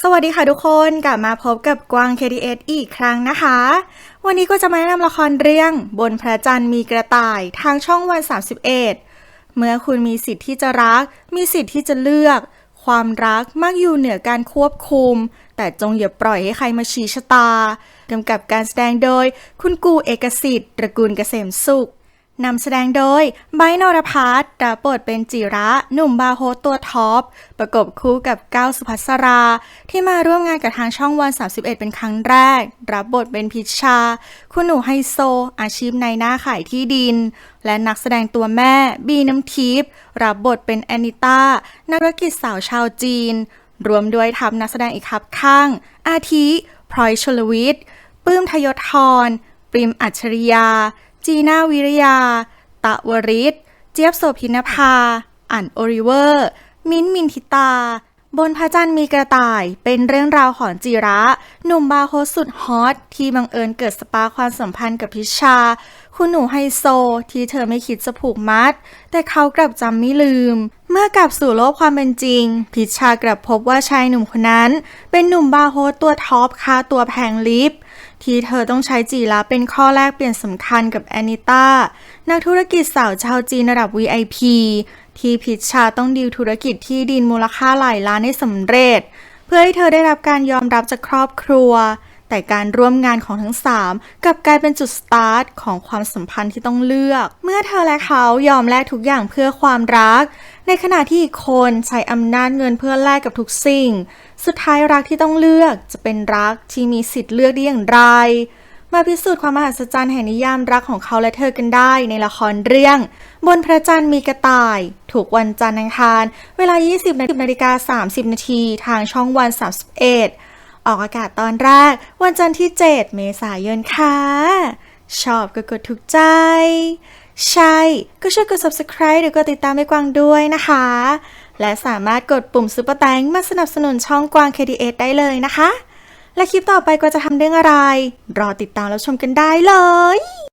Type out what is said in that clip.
สวัสดีค่ะทุกคนกลับมาพบกับกวาง KTS อีกครั้งนะคะ วันนี้ก็จะมาแนะนำละครเรื่องบนพระจันทร์มีกระต่ายทางช่องวัน 31 เมื่อคุณมีสิทธิ์ที่จะรัก มีสิทธิ์ที่จะเลือก ความรักมักอยู่เหนือการควบคุม แต่จงอย่าปล่อยให้ใครมาชี้ชะตากำกับการแสดงโดย คุณกูเอกสิทธิ์ตระกูลเกษมสุข นำแสดงโดยไบร์ทนรพัฒน์รับบทเป็นจิระ หนุ่มบาโฮตัวท็อป ประกบคู่กับก้าวสุภัสรา ที่มาร่วมงานกับทางช่องวัน 31 เป็นครั้งแรก รับบทเป็นพิชชา คุณหนูไฮโซ อาชีพในหน้าขายที่ดิน และนักแสดงตัวแม่ บีน้ำทิพย์รับบทเป็นแอนิต้า นักธุรกิจสาวชาวจีน รวมด้วยทัพนักแสดงอีกครับข้าง อาทิพลอยชลวิทย์ ปื้มทยศธรปริมอัจฉริยา จีน่าวิริยา ตะวริศเจี๊ยบโสพินภา อั๋นโอริเวอร์ มิ้นมินทิตา บนพระจันทร์มีกระต่าย เป็นเรื่องราวของจิระ หนุ่มบาโฮสุดฮอต ที่บังเอิญเกิดสปาร์ความสัมพันธ์กับพิชา คุณหนูไฮโซ ที่เธอไม่คิดจะผูกมัด แต่เขากลับจำไม่ลืม เมื่อกลับสู่โลกความเป็นจริง พิชากลับพบว่าชายหนุ่มคนนั้น เป็นหนุ่มบาโฮตัวท็อปค่าตัวแพงลิฟ ที่เธอต้องใช้จีราเป็นข้อแรกเปลี่ยนสำคัญกับแอนิต้านักธุรกิจสาวชาวจีนระดับ VIP ที่พิชชาต้องดีลธุรกิจที่ดินมูลค่าหลายล้านให้สำเร็จ เพื่อให้เธอได้รับการยอมรับจากครอบครัว แต่การร่วมงานของทั้งสามกลับกลายเป็นจุดสตาร์ทของความสัมพันธ์ที่ต้องเลือก เมื่อเธอและเขายอมแลกทุกอย่างเพื่อความรัก ในขณะที่อีกคนใช้อำนาจเงินเพื่อแลกกับทุกสิ่ง สุดท้ายรักที่ต้องเลือกจะเป็นรักที่มีสิทธิ์เลือกได้อย่างไร มาพิสูจน์ความมหัศจรรย์แห่งนิยามรักของเขาและเธอกันได้ในละครเรื่อง บนพระจันทร์มีกระต่าย ถูกวันจันทร์อังคาร เวลา 20นาฬิกา30 นาทีทางช่องวัน 31 ออกอากาศตอนแรก วันจันทร์ที่ 7 เมษายนค่ะ ชอบก็กดถูกใจ ใช่ ก็ช่วยกด subscribe หรือกดติดตามให้กวางด้วยนะคะ และสามารถกดปุ่มซุปเปอร์แตงมาสนับสนุนช่องกวาง KDS ได้เลยนะคะ และคลิปต่อไปก็จะทำเรื่องอะไร รอติดตามแล้วชมกันได้เลย